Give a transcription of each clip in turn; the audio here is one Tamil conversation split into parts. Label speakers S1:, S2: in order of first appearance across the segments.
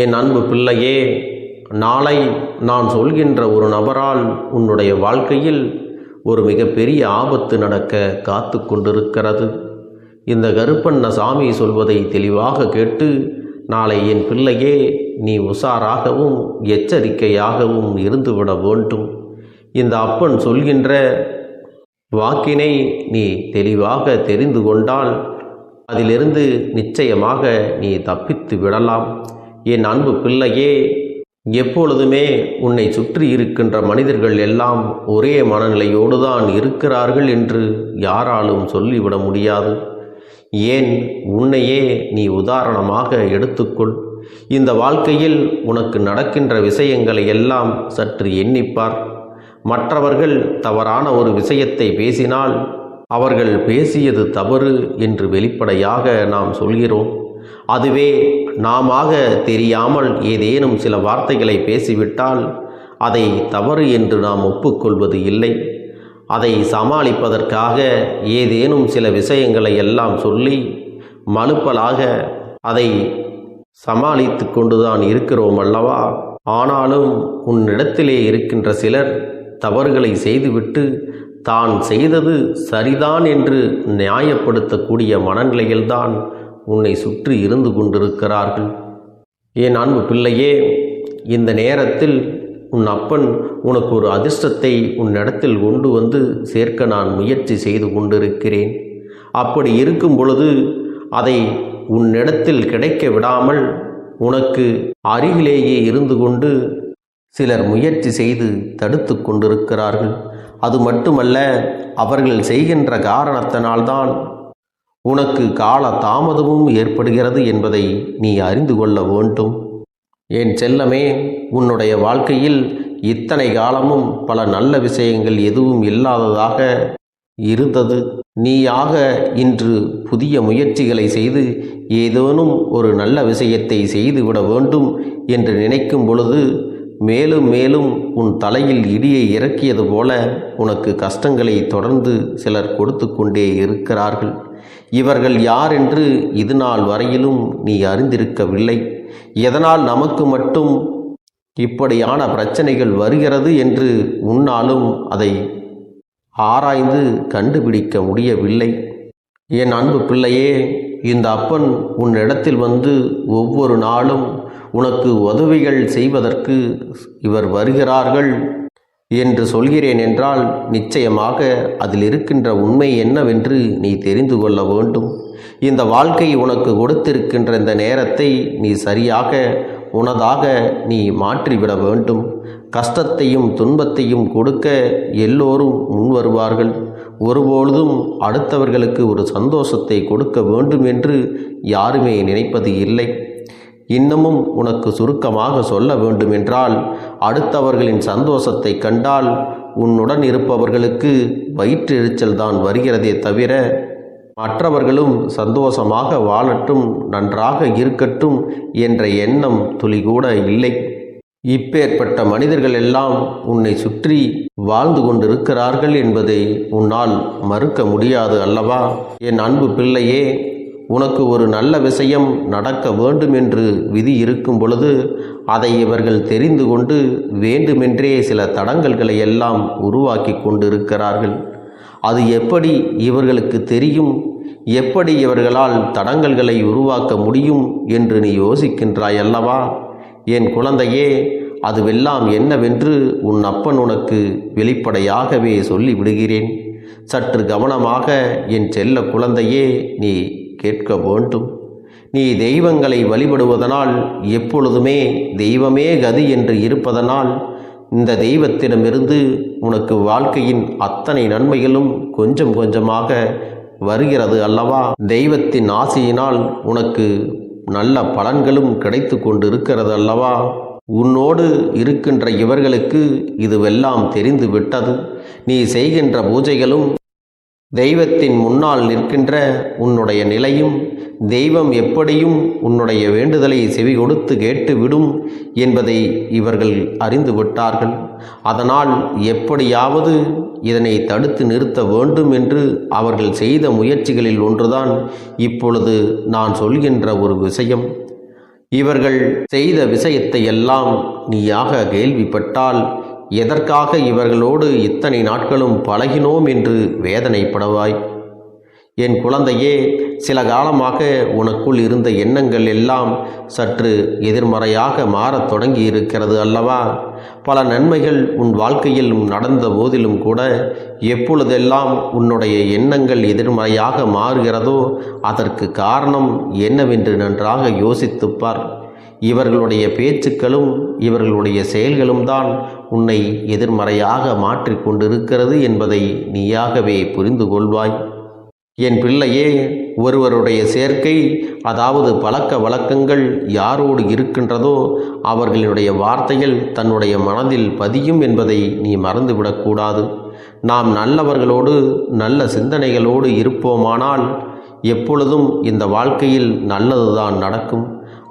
S1: என் அன்பு பிள்ளையே நாளை நான் சொல்கின்ற ஒரு நபரால் உன்னுடைய வாழ்க்கையில் ஒரு மிகப்பெரிய ஆபத்து நடக்க காத்து கொண்டிருக்கிறது. இந்த கருப்பண்ண சாமி சொல்வதை தெளிவாக கேட்டு நாளை என் பிள்ளையே நீ உஷாராகவும் எச்சரிக்கையாகவும் இருந்துவிட வேண்டும். இந்த அப்பன் சொல்கின்ற வாக்கினை நீ தெளிவாக தெரிந்து கொண்டால் அதிலிருந்து நிச்சயமாக நீ தப்பித்து விடலாம். என் அன்பு பிள்ளையே எப்பொழுதுமே உன்னை சுற்றி இருக்கின்ற மனிதர்கள் எல்லாம் ஒரே மனநிலையோடு தான் இருக்கிறார்கள் என்று யாராலும் சொல்லிவிட முடியாது. ஏன்? உன்னையே நீ உதாரணமாக எடுத்துக்கொள். இந்த வாழ்க்கையில் உனக்கு நடக்கின்ற விஷயங்களை எல்லாம் சற்று எண்ணிப்பார். மற்றவர்கள் தவறான ஒரு விஷயத்தை பேசினால் அவர்கள் பேசியது தவறு என்று வெளிப்படையாக நாம் சொல்கிறோம். அதுவே நாமாக தெரியாமல் ஏதேனும் சில வார்த்தைகளை பேசிவிட்டால் அதை தவறு என்று நாம் ஒப்புக்கொள்வது இல்லை. அதை சமாளிப்பதற்காக ஏதேனும் சில விஷயங்களை எல்லாம் சொல்லி மலுப்பலாக அதை சமாளித்து கொண்டுதான் இருக்கிறோம் அல்லவா? ஆனாலும் உன்னிடத்திலே இருக்கின்ற சிலர் தவறுகளை செய்துவிட்டு தான் செய்தது சரிதான் என்று நியாயப்படுத்தக்கூடிய மனநிலையில்தான் உன்னை சுற்றி இருந்து கொண்டிருக்கிறார்கள். என் அன்பு பிள்ளையே இந்த நேரத்தில் உன் அப்பன் உனக்கு ஒரு அதிர்ஷ்டத்தை உன்னிடத்தில் கொண்டு வந்து சேர்க்க நான் முயற்சி செய்து கொண்டிருக்கிறேன். அப்படி இருக்கும் பொழுது அதை உன்னிடத்தில் கிடைக்க விடாமல் உனக்கு அருகிலேயே இருந்து கொண்டு சிலர் முயற்சி செய்து தடுத்து கொண்டிருக்கிறார்கள். அது மட்டுமல்ல அவர்கள் செய்கின்ற காரணத்தினால்தான் உனக்கு கால தாமதமும் ஏற்படுகிறது என்பதை நீ அறிந்து கொள்ள வேண்டும். என் செல்லமே உன்னுடைய வாழ்க்கையில் இத்தனை காலமும் பல நல்ல விஷயங்கள் எதுவும் இல்லாததாக இருந்தது. நீயாக இன்று புதிய முயற்சிகளை செய்து ஏதேனும் ஒரு நல்ல விஷயத்தை செய்துவிட வேண்டும் என்று நினைக்கும் பொழுது மேலும் மேலும் உன் தலையில் இடியை இறக்கியது போல உனக்கு கஷ்டங்களை தொடர்ந்து சிலர் கொடுத்து கொண்டே இருக்கிறார்கள். இவர்கள் யார் என்று இது நாள் வரையிலும் நீ அறிந்திருக்கவில்லை. எதனால் நமக்கு மட்டும் இப்படியான பிரச்சனைகள் வருகிறது என்று உன்னாலும் அதை ஆராய்ந்து கண்டுபிடிக்க முடியவில்லை. என் அன்பு பிள்ளையே இந்த அப்பன் உன்னிடத்தில் வந்து ஒவ்வொரு நாளும் உனக்கு உதவிகள் செய்வதற்கு இவர் வருகிறார்கள். என்று சொல்கிறேன் என்றால் நிச்சயமாக அதில் இருக்கின்ற உண்மை என்னவென்று நீ தெரிந்து கொள்ள வேண்டும். இந்த வாழ்க்கை உனக்கு கொடுத்திருக்கின்ற இந்த நேரத்தை நீ சரியாக உனதாக நீ மாற்றிவிட வேண்டும். கஷ்டத்தையும் துன்பத்தையும் கொடுக்க எல்லோரும் முன் வருவார்கள். ஒருபொழுதும் அடுத்தவர்களுக்கு ஒரு சந்தோஷத்தை கொடுக்க வேண்டும் என்று யாருமே நினைப்பது இல்லை. இன்னமும் உனக்கு சுருக்கமாக சொல்ல வேண்டுமென்றால் அடுத்தவர்களின் சந்தோஷத்தை கண்டால் உன்னுடன் இருப்பவர்களுக்கு வயிற்றெரிச்சல் தான் வருகிறதே தவிர மற்றவர்களும் சந்தோஷமாக வாழட்டும் நன்றாக இருக்கட்டும் என்ற எண்ணம் துளி கூட இல்லை. இப்பேற்பட்ட மனிதர்கள் எல்லாம் உன்னை சுற்றி வாழ்ந்து கொண்டிருக்கிறார்கள் என்பதை உன்னால் மறுக்க முடியாது அல்லவா? என் அன்பு பிள்ளையே உனக்கு ஒரு நல்ல விஷயம் நடக்க வேண்டும் என்று விதி இருக்கும் பொழுது அதை இவர்கள் தெரிந்து கொண்டு வேண்டுமென்றே சில தடங்கல்களை எல்லாம் உருவாக்கி கொண்டிருக்கிறார்கள். அது எப்படி இவர்களுக்கு தெரியும்? எப்படி இவர்களால் தடங்கல்களை உருவாக்க முடியும் என்று நீ யோசிக்கின்றாய் அல்லவா? என் குழந்தையே அதுவெல்லாம் என்னவென்று உன் அப்பன் உனக்கு வெளிப்படையாகவே சொல்லி விடுகிறேன் சற்று கவனமாக என் செல்ல குழந்தையே நீ கேட்க வேண்டும். நீ தெய்வங்களை வழிபடுவதனால் எப்பொழுதுமே தெய்வமே கதி என்று இருப்பதனால் இந்த தெய்வத்திடமிருந்து உனக்கு வாழ்க்கையின் அத்தனை நன்மைகளும் கொஞ்சம் கொஞ்சமாக வருகிறது அல்லவா? தெய்வத்தின் ஆசையினால் உனக்கு நல்ல பலன்களும் கிடைத்து கொண்டிருக்கிறது அல்லவா? உன்னோடு இருக்கின்ற இவர்களுக்கு இதுவெல்லாம் தெரிந்து விட்டது நீ செய்கின்ற பூஜைகளும் தெய்வத்தின் முன்னால் நிற்கின்ற உன்னுடைய நிலையும் தெய்வம் எப்படியும் உன்னுடைய வேண்டுதலை செவி கொடுத்து கேட்டுவிடும் என்பதை இவர்கள் அறிந்து விட்டார்கள். அதனால் எப்படியாவது இதனை தடுத்து நிறுத்த வேண்டும் என்று அவர்கள் செய்த முயற்சிகளில் ஒன்றுதான் இப்பொழுது நான் சொல்கின்ற ஒரு விஷயம். இவர்கள் செய்த விஷயத்தை எல்லாம் நீயாக கேள்விப்பட்டால் எதற்காக இவர்களோடு இத்தனை நாட்களும் பழகினோம் என்று வேதனைப்படவாய்? என் குழந்தையே சில காலமாக உனக்குள் இருந்த எண்ணங்கள் எல்லாம் சற்று எதிர்மறையாக மாறத் தொடங்கி இருக்கிறது அல்லவா? பல நன்மைகள் உன் வாழ்க்கையில் நடந்த போதிலும் கூட எப்பொழுதெல்லாம் உன்னுடைய எண்ணங்கள் எதிர்மறையாக மாறுகிறதோ அதற்கு காரணம் என்னவென்று நன்றாக யோசித்துப்பார் இவர்களுடைய பேச்சுக்களும் இவர்களுடைய செயல்களும் தான் உன்னை எதிர்மறையாக மாற்றிக் கொண்டிருக்கிறது என்பதை நீயாகவே புரிந்து கொள்வாய். என் பிள்ளையே ஒருவருடைய சேர்க்கை அதாவது பழக்க வழக்கங்கள் யாரோடு இருக்கின்றதோ அவர்களுடைய வார்த்தைகள் தன்னுடைய மனதில் பதியும் என்பதை நீ மறந்துவிடக்கூடாது நாம் நல்லவர்களோடு நல்ல சிந்தனைகளோடு இருப்போமானால் எப்பொழுதும் இந்த வாழ்க்கையில் நல்லதுதான் நடக்கும்.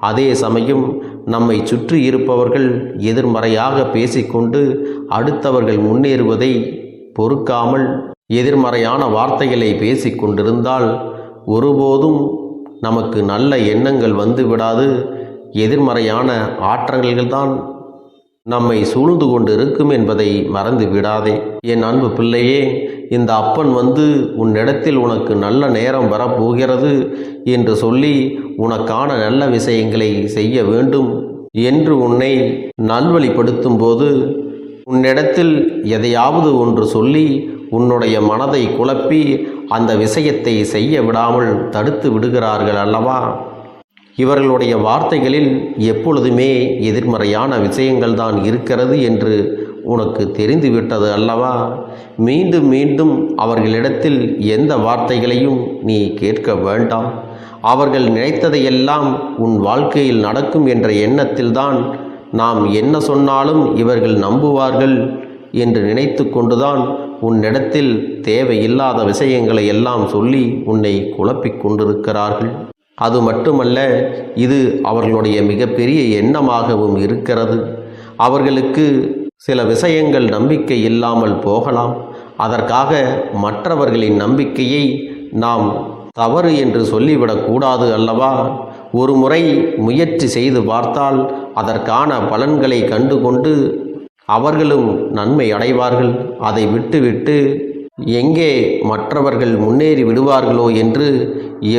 S1: அதே சமயம் நம்மை சுற்றி இருப்பவர்கள் எதிர்மறையாக பேசிக்கொண்டு அடுத்தவர்கள் முன்னேறுவதை பொறுக்காமல் எதிர்மறையான வார்த்தைகளை பேசிக்கொண்டிருந்தால் ஒருபோதும் நமக்கு நல்ல எண்ணங்கள் வந்து விடாது எதிர்மறையான ஆற்றல்கள்தான் நம்மை சூழ்ந்து கொண்டு இருக்கும் என்பதை மறந்து விடாதே என் அன்பு பிள்ளையே இந்த அப்பன் வந்து உன்னிடத்தில் உனக்கு நல்ல நேரம் வரப்போகிறது என்று சொல்லி உனக்கான நல்ல விஷயங்களை செய்ய வேண்டும் என்று உன்னை நல்வழிப்படுத்தும் போது உன்னிடத்தில் எதையாவது ஒன்று சொல்லி உன்னுடைய மனதை குழப்பி அந்த விஷயத்தை செய்ய விடாமல் தடுத்து விடுகிறார்கள் அல்லவா? இவர்களுடைய வார்த்தைகளில் எப்பொழுதுமே எதிர்மறையான விஷயங்கள் தான் இருக்கிறது என்று உனக்கு தெரிந்துவிட்டது அல்லவா? மீண்டும் மீண்டும் அவர்களிடத்தில் எந்த வார்த்தைகளையும் நீ கேட்க வேண்டாம். அவர்கள் நினைத்ததையெல்லாம் உன் வாழ்க்கையில் நடக்கும் என்ற எண்ணத்தில்தான் நாம் என்ன சொன்னாலும் இவர்கள் நம்புவார்கள் என்று நினைத்து கொண்டுதான் உன்னிடத்தில் தேவையில்லாத விஷயங்களை எல்லாம் சொல்லி உன்னை குழப்பிக் கொண்டிருக்கிறார்கள். அது மட்டுமல்ல இது அவர்களுடைய மிகப்பெரிய எண்ணமாகவும் இருக்கிறது. அவர்களுக்கு சில விஷயங்கள் நம்பிக்கை இல்லாமல் போகலாம். அதற்காக மற்றவர்களின் நம்பிக்கையை நாம் தவறு என்று சொல்லிவிடக்கூடாது அல்லவா? ஒரு முறை முயற்சி செய்து பார்த்தால் அதற்கான பலன்களை கண்டுகொண்டு அவர்களும் நன்மை அடைவார்கள். அதை விட்டுவிட்டு எங்கே மற்றவர்கள் முன்னேறி விடுவார்களோ என்று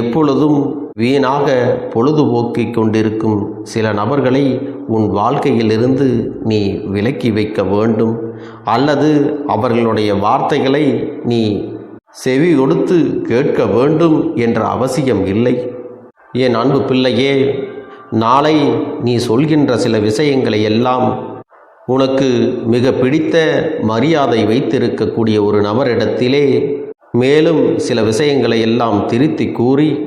S1: எப்பொழுதும் வீணாக பொழுதுபோக்கிக் கொண்டிருக்கும் சில நபர்களை உன் வாழ்க்கையிலிருந்து நீ விலக்கி வைக்க வேண்டும். அல்லது அவர்களுடைய வார்த்தைகளை நீ செவி கொடுத்து கேட்க வேண்டும் என்ற அவசியம் இல்லை. என் அன்பு பிள்ளையே நாளை நீ சொல்கின்ற சில விஷயங்களை எல்லாம் உனக்கு மிக பிடித்த மரியாதை வைத்திருக்கக்கூடிய ஒரு நபரிடத்திலே மேலும் சில விஷயங்களை எல்லாம் திருத்தி கூறி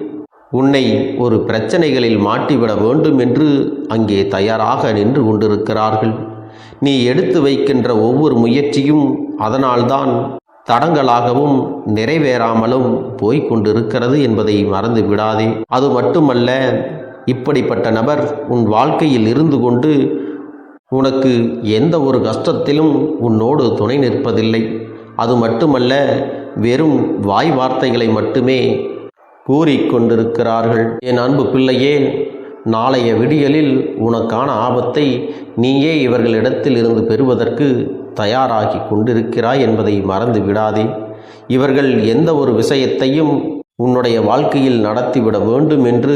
S1: உன்னை ஒரு பிரச்சனைகளில் மாட்டிவிட வேண்டும் என்று அங்கே தயாராக நின்று கொண்டிருக்கிறார்கள். நீ எடுத்து வைக்கின்ற ஒவ்வொரு முயற்சியும் அதனால்தான் தடங்களாகவும் நிறைவேறாமலும் போய்க் கொண்டிருக்கிறது என்பதை மறந்து விடாதே. அது மட்டுமல்ல இப்படிப்பட்ட நபர் உன் வாழ்க்கையில் இருந்து கொண்டு உனக்கு எந்த ஒரு கஷ்டத்திலும் உன்னோடு துணை நிற்பதில்லை. அது மட்டுமல்ல வெறும் வாய் வார்த்தைகளை மட்டுமே கூறிக்கொண்டிருக்கிறார்கள். என் அன்பு பிள்ளையே நாளைய விடியலில் உனக்கான ஆபத்தை நீயே இவர்களிடத்தில் இருந்து பெறுவதற்கு தயாராகி கொண்டிருக்கிறாய் என்பதை மறந்து விடாதே. இவர்கள் எந்த ஒரு விஷயத்தையும் உன்னுடைய வாழ்க்கையில் நடத்திவிட வேண்டும் என்று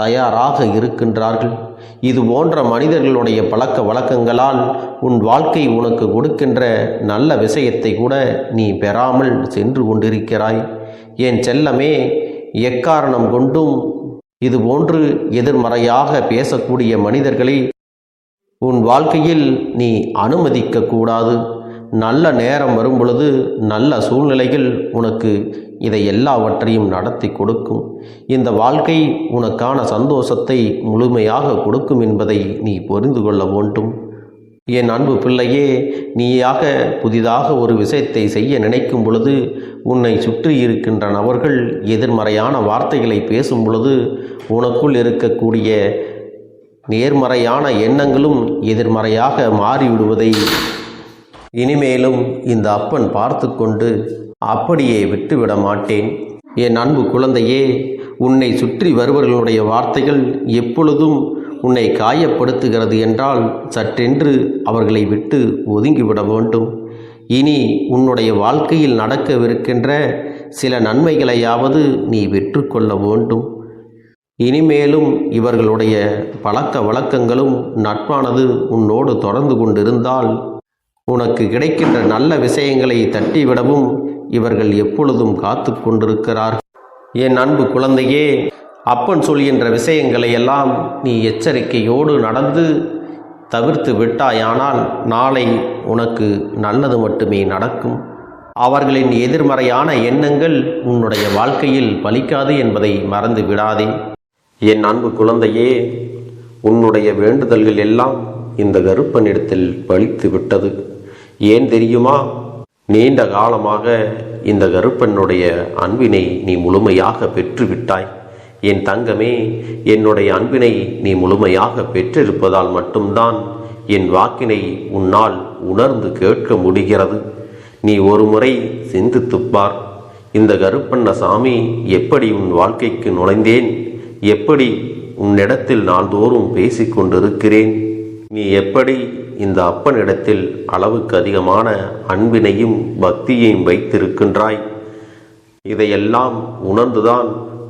S1: தயாராக இருக்கின்றார்கள். இது போன்ற மனிதர்களுடைய பழக்க வழக்கங்களால் உன் வாழ்க்கை உனக்கு கொடுக்கின்ற நல்ல விஷயத்தை கூட நீ பெறாமல் சென்று கொண்டிருக்கிறாய். என் செல்லமே எக்காரணம் கொண்டும் இது போன்று எதிர்மறையாக பேசக்கூடிய மனிதர்களை உன் வாழ்க்கையில் நீ அனுமதிக்க கூடாது. நல்ல நேரம் வரும் பொழுது நல்ல சூழ்நிலைகள் உனக்கு இதை எல்லாவற்றையும் நடத்தி கொடுக்கும். இந்த வாழ்க்கை உனக்கான சந்தோஷத்தை முழுமையாக கொடுக்கும் என்பதை நீ புரிந்து கொள்ள வேண்டும். என் அன்பு பிள்ளையே நீயாக புதிதாக ஒரு விஷயத்தை செய்ய நினைக்கும் பொழுது உன்னை சுற்றி இருக்கின்ற நபர்கள் எதிர்மறையான வார்த்தைகளை பேசும் பொழுது உனக்குள் இருக்கக்கூடிய நேர்மறையான எண்ணங்களும் எதிர்மறையாக மாறிவிடுவதை இனிமேலும் இந்த அப்பன் பார்த்து கொண்டு அப்படியே விட்டுவிட மாட்டேன். என் அன்பு குழந்தையே உன்னை சுற்றி வருபவர்களுடைய வார்த்தைகள் எப்பொழுதும் உன்னை காயப்படுத்துகிறது என்றால் சற்றென்று அவர்களை விட்டு ஒதுங்கிவிட வேண்டும். இனி உன்னுடைய வாழ்க்கையில் நடக்கவிருக்கின்ற சில நன்மைகளையாவது நீ விற்றுக்கொள்ள வேண்டும். இனிமேலும் இவர்களுடைய பழக்க வழக்கங்களும் நட்பானது உன்னோடு தொடர்ந்து கொண்டிருந்தால் உனக்கு கிடைக்கின்ற நல்ல விஷயங்களை தட்டிவிடவும் இவர்கள் எப்பொழுதும் காத்து கொண்டிருக்கிறார் என் அன்பு குழந்தையே அப்பன் சொல்கின்ற விஷயங்களை எல்லாம் நீ எச்சரிக்கையோடு நடந்து தவிர்த்து விட்டாயானால் நாளை உனக்கு நல்லது மட்டுமே நடக்கும். அவர்களின் எதிர்மறையான எண்ணங்கள் உன்னுடைய வாழ்க்கையில் பலிக்காது என்பதை மறந்து விடாதே. என் அன்பு குழந்தையே உன்னுடைய வேண்டுதல்கள் எல்லாம் இந்த கருப்பனிடத்தில் பலித்து விட்டது. ஏன் தெரியுமா? நீண்ட காலமாக இந்த கருப்பனுடைய அன்பினை நீ முழுமையாக பெற்றுவிட்டாய். என் தங்கமே என்னுடைய அன்பினை நீ முழுமையாக பெற்றிருப்பதால் மட்டும்தான் என் வாக்கினை உன்னால் உணர்ந்து கேட்க முடிகிறது. நீ ஒருமுறை சிந்தித்துப்பார். இந்த கருப்பண்ண சாமி எப்படி உன் வாழ்க்கைக்கு நுழைந்தேன்? எப்படி உன்னிடத்தில் நாள்தோறும் பேசிக் கொண்டிருக்கிறேன்? நீ எப்படி இந்த அப்பனிடத்தில் அளவுக்கு அதிகமான அன்பினையும் பக்தியையும் வைத்திருக்கின்றாய்? இதையெல்லாம் உணர்ந்துதான்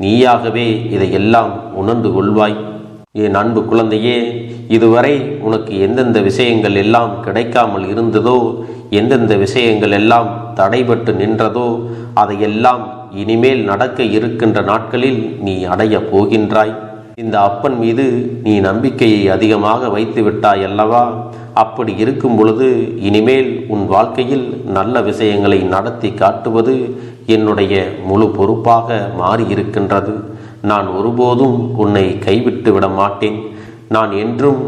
S1: நீயாகவே இதையெல்லாம் உணர்ந்து கொள்வாய். என் அன்பு குழந்தையே இதுவரை உனக்கு எந்தெந்த விஷயங்கள் எல்லாம் கிடைக்காமல் இருந்ததோ எந்தெந்த விஷயங்கள் எல்லாம் தடைபட்டு நின்றதோ அதையெல்லாம் இனிமேல் நடக்க இருக்கின்ற நாட்களில் நீ அடையப் போகின்றாய். இந்த அப்பன் மீது நீ நம்பிக்கையை அதிகமாக வைத்து விட்டாய் அல்லவா? அப்படி இருக்கும் பொழுது இனிமேல் உன் வாழ்க்கையில் நல்ல விஷயங்களை நடத்தி காட்டுவது என்னுடைய முழு பொறுப்பாக மாறியிருக்கின்றது. நான் ஒருபோதும் உன்னை கைவிட்டு விட மாட்டேன். நான் என்றும்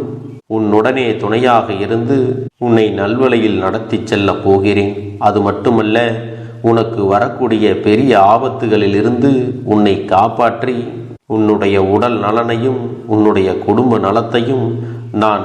S1: உன்னுடனே துணையாக இருந்து உன்னை நல்வழியில் நடத்திச் செல்ல போகிறேன். அது மட்டுமல்ல உனக்கு வரக்கூடிய பெரிய ஆபத்துகளிலிருந்து உன்னை காப்பாற்றி உன்னுடைய உடல் நலனையும் உன்னுடைய குடும்ப நலத்தையும் நான்